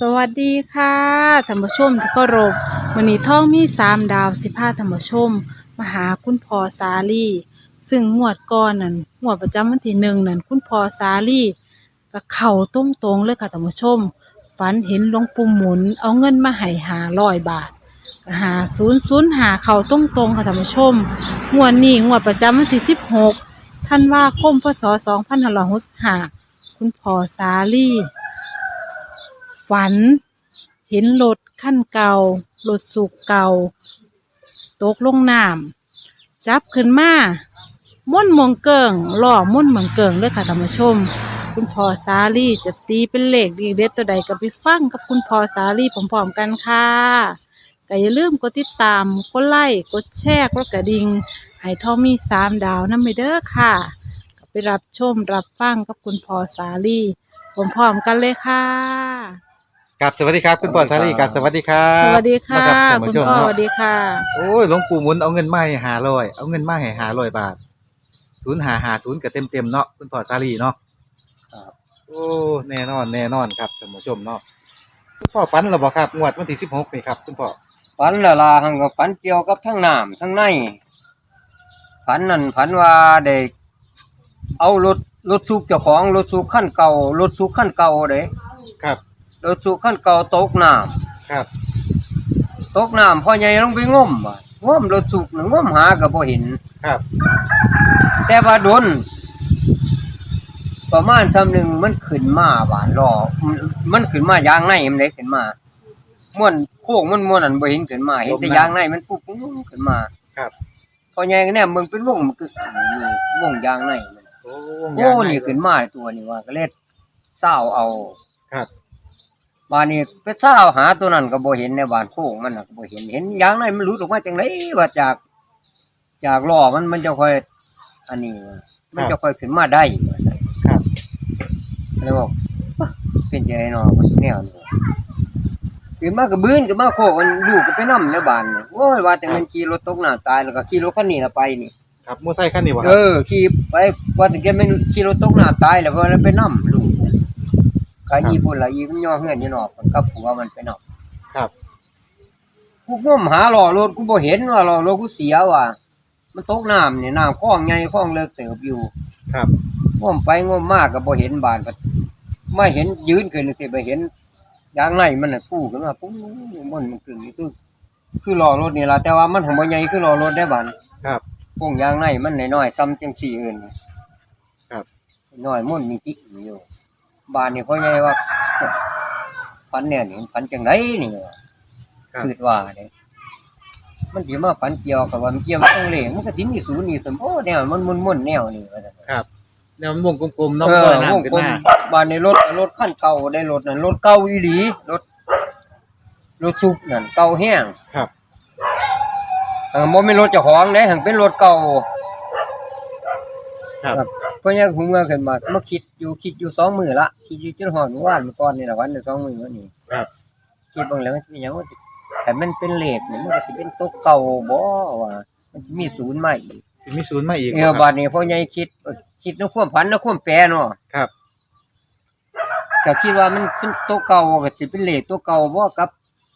สวัสดีค่ะท่านผู้ชมที่เคารพวันนี้ท่องมีสามดาวสิพาท่านผู้ชมมาหาคุณพ่อสาลีซึ่งงวดก่อนนั่นงวดประจำวันที่หนึ่งนั่นคุณพ่อสาลีก็เข่าตรงตรงๆเลยค่ะท่านผู้ชม ฝันเห็นหลวงปู่หมุน เอาเงินมาให้หาร้อยบาทหาศูนย์ศูนย์หาเข่าตรงตรงๆค่ะท่านผู้ชมงวดนี้งวดประจำวันที่สิบหกธันว่าคมพศสองพันห้าร้อยหกสิบห้าคุณพ่อสาลี ฝัน เห็นรถขั้นเก่ารถสุกเก่า ตกลงน้ำจับขึ้นมาม่วนมองเกิงล่อม่วนเมองเกิงเลยค่ะท่านผู้ชม คุณพ่อสาลี่จะตีเป็นเหลขดีเด็ดตัวใดก็ไปฟังกับคุณพ่อสาลีพร้อมๆกันค่ะก็อย่าลืมกดติดตามกดไลค์กดแชร์กดกระดิ่งให้ทอมมีสามดาวนั่นไปเด้อค่ะกไปรับชมรับฟังกับคุณพ่อสาลีพร้อมๆกันเลยค่ะ กับสวัสดีครับคุณพ่อสวัสาสดีลีคกัรับบสวัสดีครับสวัสดีค่ะมารับท่านคุผู้ณชมพ่อสเนาะวัสดีค่ะ โอ้ยหลวงปู่หมุนเอาเงินมาให้หาร้อยเอาเงินมาให้หาร้อยบาทศูนย์หาหาศูนย์ก็เต็มเต็มๆเนาะคุณพ่อสาลีเนาะครับโอ้แน่นอนแน่นอนครับท่านผู้ชมเนาะคุณพ่อฝันหรือเปล่าครับงวดวันที่สิบหกนี่ครับคุณพ่อฝันละลาหังกับฝันเกี่ยวกับทั้งน้ำทั้งในฝันนั่นฝันว่าได้เอารถรถสุกเจ้าของรถสุกขั้นเก่ารถสุกขั้นเก่าเด้ครับ รถสุกขั้นเก่าตกน้ครับำตกน้ำพ่อใหญ่ลงไปงมว่ะงมรถสุกน่ะงมหาก็บ่เห็น ครับ แต่ว่าโดน ประมาณซ้ำหนึ่งมันขึ้นมาหวานรอมันมันขึ้นมายางในมันเล็กขึ้นมาม่วนโค้งมันม่วนอันบ่เห็นขึ้นมาเห็นแต่ยางในมันปุ๊บปุ๊บขึ้นมาครับ พอใหญ่ก็เนี่ยมึงเป็นวงมันคือนี่วงยางในมันโอ้โอ้นี่ขึ้นมาตัวนี้ว่าก็เล็ดเศร้าเอาครับ บานนี้ไปเศร้าหาตัวนั้นก็บ่เห็นในบ้านโค้งมันน่ะก็บ่เห็นเห็นยางในมันหลุดออกมาจังไดว่าจาก จากล้อมันมันจะค่อย อันนี้ว่ะมันจะค่อยขึ้นมาได้ว่าซั่นครับ เลยบอกว่าเป็นใจเนาะมันแนวนี้ขึ้นมาก็บื้นขึ้นมาโคกมันอยู่ก็ไปนำในบ้านนี่โอ้ยว่าแต่มันขี่รถตกน้ำตายแล้วก็ขี่รถคันนี้ละไปนี่ ครับมอไซค์คันนี้บ่คเอรับอขี่ไปว่าแต่แกมันขี่รถตกน้ำตายแล้วเพราะมันไปนำลูก กาอีพุ่นละอีมันย่อเฮือนอยู่นอกมันกับผัวมันไปนำครับ กูงมหาหล่อรถกูบ่เห็นว่าหล่อรถกูเสียว่ะมันตกน้ำนี่น้ำคลองใหญ่คลองเลิกเติบอยู่ครับงมไปงมมากก็บ่เห็นบานก็ไม่เห็นยืนขึ้นสิไปเห็นยางในมันน่ะกู้ขึ้นมาปุ๊บมันมันกึ่งอยู่คือคือล้อรถนี่ล่ะแต่ว่ามันของบ่ใหญ่คือล้อรถได้บานครับพวกยางในมันน้อยๆซ้ำจังซี่อื่นครับน้อยมุ่นมีจิกอยู่ บานนี่พ่อใหญ่ว่าฝันเนี่ยนี่ฝันจังไดนี่ว่าครับคิดว่าเด้มันสิมาฝันเกี่ยวกับว่ามันเกี่ยวกับเลขมันก็สิมีศูนย์นี่สมโอ้แนวมันมุ่นๆแนวนี่ว่าซั่นครับแล้วมันวงกลมๆเน้องเอลออยน้ำขึ้นวงมากลมบ้านในรถรถขั้นเก่าได้รถนั่นรถเก่าอีหลีรถรถสุกนั่นเก่าแห้งครับเออบ่แม่นรถเจ้าของเด้หังเป็นรถเก่า ครับเพราะยังหูเมื่อขึ้นมามาคิดอยู่คิดอยู่สองมื้อละคิดอยู่จนฮอดเมื่อวานเมื่อก่อนนี่ล่ะวันเดียวสองมื้อวันนี้ครับคิดเบิ่งแล้วมันเป็นหยังว่าแต่มันเป็นเลขนี่มันก็สิเป็นตัวเก่าบ่ว่ามันสิมีศูนย์มาอีกสิมีศูนย์มาอีกเออบ่คบัรับดนี้พ่อใหญ่คิดเออคิดในความฝันในความแปลเนาะครับ ก็คิดว่ามันเป็นตัวเก่าก็สิเป็นเลขตัวเก่าบ่กับ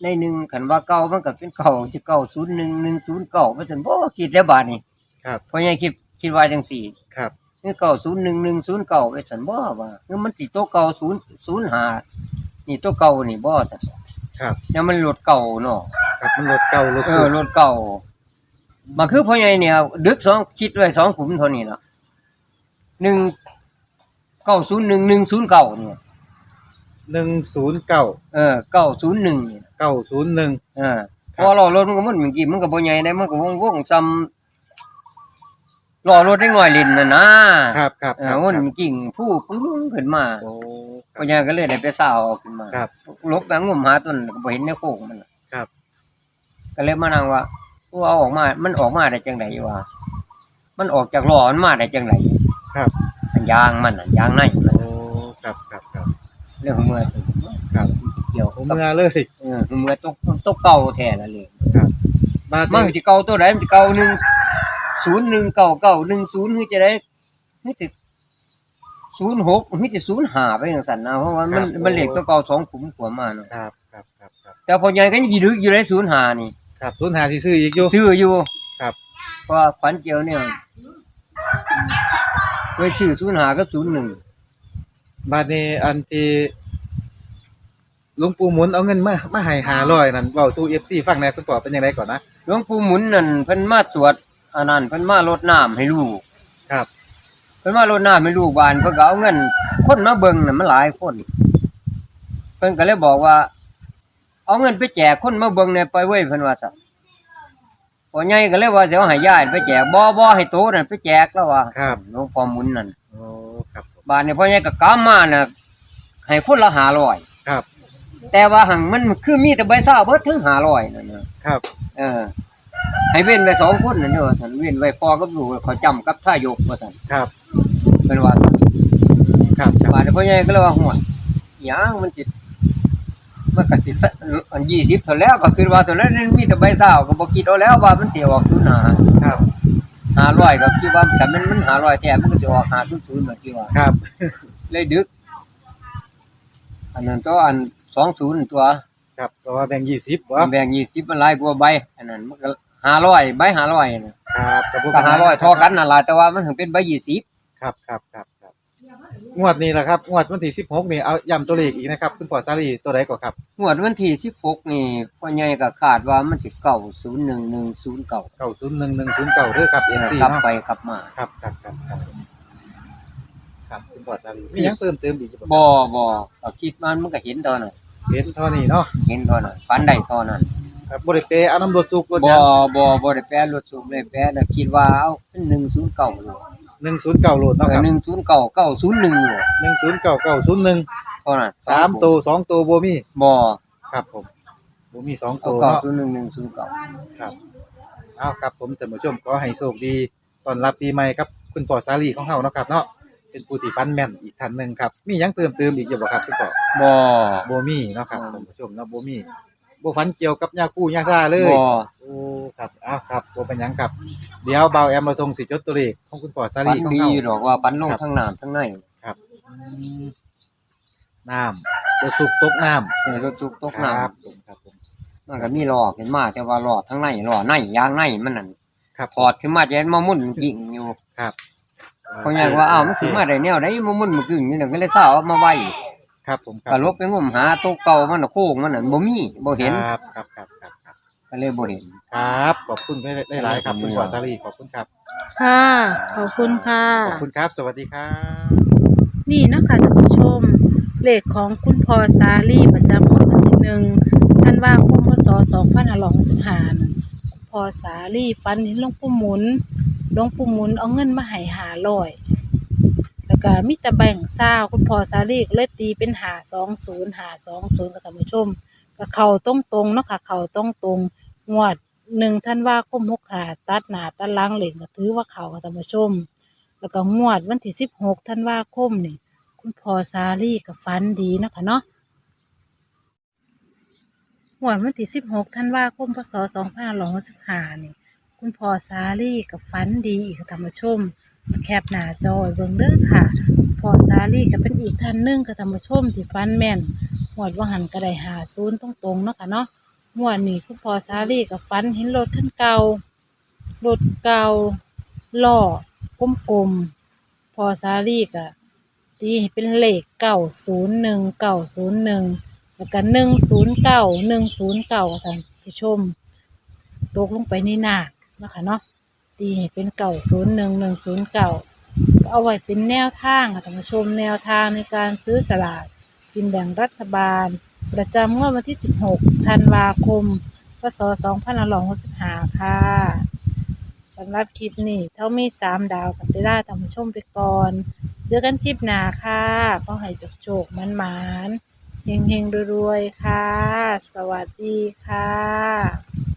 ในหนึ่งคันว่าเก่ามันก็เป็นเก่าจะเก่าศูนย์หนึ่งหนึ่งศูนย์เก่าว่าซั่นบ่คิดแล้วบาดนี้ครับเพราะยังคิด คิดว่าจังซี่ครับนี่เก่าศูนย์หนึ่งหนึ่งศูนย์เก่าว่าซั่นบ่ว่าคือมันสิตัวเก่าศูนย์ศูนย์หานี่ตัวเก่านี่บ่ซั่นครับแล้วมันรถเก่าเนาะครับมันรถเก่ารถเอสูองรถเก่ามาคือพ่อใหญ่เนี่ยดึกสองคิดไว้สองขุมเท่านี้เนาะหนึ่งเก้าศูนย์หนึ่งหนึ่งศูนย์เก่าเนี่ยหนึ่งศูนย์เก้าเออเก้าศูนย์หนึ่งเนี่ยเก้าศูนย์หนึ่งเออพอรอรถมันก็มันเมื่อกี้มันก็บ่ใหญ่ได้มันก็วงวงซ้ำ รอรถได้หน่อยลินน่ะนะครับครับเอคอรับมันครับมีกิ่งผู้ปึ้งขึ้นมาโอ้คพ่รัอบ ใหญ่ก็เลยได้ไปสาวเอาขึ้นมาครับลบแบงงมหาต้นก็บ่เห็นในโค้งมันน่ะครับ ก็เลยมานั่งว่าผู้เอาออกมา มันออกมาได้จังไดวะมันออกจากล้อมันมาได้จังไดครับ อันยางมันน่ะยางในมันโอ้ครับครับครับ เรื่องของเมื่อถึงครับ เกี่ยวผมกับ เมื่อเลย เออเมื่อตกตกเก่าแท้ละเลยมามันที่สิเก่าตัวใดมันสิเก่าหนึ่ง ศูนย์หนึ่งเก่าเก่าหนึ่งศูนย์คือจะได้คือสิศูนย์หกมิจะศูนย์หาไปอย่างสันนะเพราะว่ามันครับมันเหล็กตัวเก่าสองขุมขวามาเนาะครับครับครับครับแต่พอใหญ่ก็ยังดึกอยู่ในศูนย์หานี่ ครับศูนย์หาที่ซื้ออีกอยู่ ซื้ออยู่ครับ เพราะว่าขวัญเจียวเนี่ยไว้ชื่อศูนย์หากับศูนย์หนึ่งบัดนี้อันที่หลวงปู่หมุนเอาเงินมามาให้500นั่นเว้าสู่ FC ฟังแหน่คุณพ่อเป็นจังไดก่อนนะหลวงปู่หมุนนั่นเพิ่นมาสวด อันนั้นเพิ่นมารดน้ำให้ลูกครับ เพิ่นมารดน้ำให้ลูกบ้านเพิ่นก็เอาเงิน คนมาเบิ่งน่ะมันหลายคน เพิ่นก็เลยบอกว่า เอาเงินไปแจกคนมาเบิ่งเนี่ยไปเว้ยเพิ่นว่าซะพ่อใหญ่ก็เลยว่าสิเอาให้ญาติไปแจกบ่บ่ให้โตนั่นไปแจกแล้วว่าครับหลวงพ่อหมุนนั่นโอ้ครับผมบ้านนี้พ่อใหญ่ก็กำมาน่ะให้คนละ500ครับ แต่ว่าหังมันคือมีแต่ใบเศร้าเบิดถึง500นั่นน่ะครับ เออ ให้เว้นไว้สองคนนั่นเด้อท่านเว้นไว้พ่อกับลูกเขาจำกับท่ายกว่าซั่นครับเพิ่นว่าซั่นครับครับบาดนี้พ่อใหญ่ก็เลยว่าหัวหยังมันสิมันก็สิสะอัน20เท่าแล้วก็คือว่าตอนนั้นมีแต่ใบเศร้าก็บ่คิดเอาแล้วว่ามันสิออกตุนหาครับ500ก็คิดว่าแต่มันมัน500แท้มันก็สิออก500เหมือนที่ว่า ครับเลยดึก อันนั้นตัวอัน20ตัว ครับเพราะว่าแบ่ง20บ่แบ่ง20มันหลายกว่าใบ อันนั้นมันก็ 500ใบ500น่ะครับกับก็500เท่ากันนั่นล่ะแต่ว่ามันถึงเป็นใบ20ครับครับครับครับงวดนี้ล่ะครับงวดวันที่16นี่เอาย้ำตัวเลขอีกนะครับคุณพ่อสาลีตัวใดก่อนครับงวดวันที่16นี่พ่อใหญ่ก็คาดว่ามันสิเก่า01109 90110เก่าเด้อครับ FC กลับเนาะไปกลับมาครับครับครับครับครับคุณพ่อสาลีมีหยังเพิ่มเติมอีกบ่บ่บ่ก็คิดมันมันก็เห็นตอนนั้นเห็นเท่านี้เนาะเห็นตอนนั้นฝันได้ตอนนั้น ครับบ่ได้เปเอาน้ำรถสุกรถหบ่ยังบ่บ่ได้แปลรถสูบเลยแปลแล้วคิดว่าเอาเป็น109โล109โหลดเอเนาะคอรับ109 901โล10991เท่านั้นสามตัวสองตัวบ่มีบ่ครับผมบ่มีสองเอาตัวเนาะ 901 109ครับเอาครับผมท่านผู้ชมขอให้โชคดีต้อนรับปีใหม่กับคุณพ่อสาลีของเฮาเนาะครับเนาะเป็นผู้ที่ฟันแม่นอีกท่านหนึงครับ มีหยังเพิ่มเติมอีกอยู่บ่ครับคุณพ่อบ่บ่มีเนาะครับบ่ท่านผู้ชมเนาะบ่มี บ่ฝันเกี่ยวกับยาคู่ยาซ่าเลยบ่โอ้ครับอ้าวครับบ่เป็นหยังครับ เดี๋ยวเบาแอมเราทงสิจดตัวเลขของคุณพ่อสาฝัลีนของดีเฮาอยู่ดอกว่าปันลงครับ ทั้งน้ำทั้งในครับอืมน้ำบ่สุกตกน้ำเออรถจุกตกคน้ำรับผมครับผมมันก็มีหลอกเห็นมาแต่ว่าหลอกทั้งในหลอกในยางในมันนั่นครับถอดขึ้นมาจะเห็นมามุ่นกิ่งอยู่ครับเขาอยากว่าอ้าวมันขึ้นมาได้แนวได้มามุ่นมากิ่งนี่น่ะก็เลยเศร้าเอามาไว้ ครับผมครัก็ลบไปงมหาตัวเก่ามันน่ะโค้งมันน่ะบ่มีบ่เห็นครับครับครับครับครับก็เลยบ่เห็น ครับขอบคุณได้หลายๆครับคุณพ่อสาลีขอบคุณครับ ค่ะ ขอบคุณค่ะ ขอบคุณครับ สวัสดีครับ นี่เนาะคะท่านผู้ชม เลขของคุณพอสาลีประจำงวดวันที่หนึ่งท่านว่าคมพศสองพันห้าร้อยหกสิบห้าพอสาลีฟันเห็นหลวงปู่หมุนหลวงปู่หมุนเอาเงินมาให้หาลอย แล้วก็มีต่แบ่งเศร้าคุณพ่อสาลีก็เลยตีเป็นหาสองศูนย์หาสองศูนย์กับท่านผู้ชมก็เข่าตรงตรงเนาะค่ะเข่าตรงตรงงวดหนึ่งท่านว่าคมหกหาตัดหนาตัดล้างเหล่งก็ถือว่าเข่ากับท่านผู้ชม แล้วก็งวดวันที่สิบหกท่านว่าคมนี่คุณพ่อซาลีกับฟันดีเนาะคะเนาะหวดวันที่สิบหกท่านว่าคมพศสองพันห้าร้อยสิบห้านี่ คุณพ่อซาลี่กับฟันดีอีกค่ะธรรมชมม แคบหน้าจอยเบิ่งเด้อค่ะพ่อซาลี่ก็เป็นอีกท่านนึงค่ะธรรมชมที่ฟันแม่นหวดว่าหันก็ไดหาศูนย์ตรงๆเนาะค่ะเนาะหวดนี้คุณพอซาลี่กับฟันเห็นรถคันเก่ารถเก่าล้อกลมๆพอซาลี่ก็ตีเป็นเลขเก้าศูนย์หนึ่งเก้าศูนย์หนึ่งแล้วก็หนึ่งศูนย์เก้าหนึ่งศูนย์เก้าท่านผู้ชมตกลงไปในนาคนะคะเนาะ ตีให้เป็นเก้าศูนย์หนึ่งหนึ่งศูนย์เก้าเอาไว้เป็นแนวทางค่ะท่านผู้ชมแนวทางในการซื้อสลากกินแบ่งรัฐบาล ประจำงวดวันที่สิบหกธันวาคม พศสองพันหกสิบห้าค่ะสำหรับคลิปนี้เท่ามีสามดาวกับเซราท่านผู้ชมไปก่อน เจอกันคลิปหน้าค่ะก็ให้จกโจกมันหมานๆเฮงๆรวยๆ ค่ะ สวัสดีค่ะ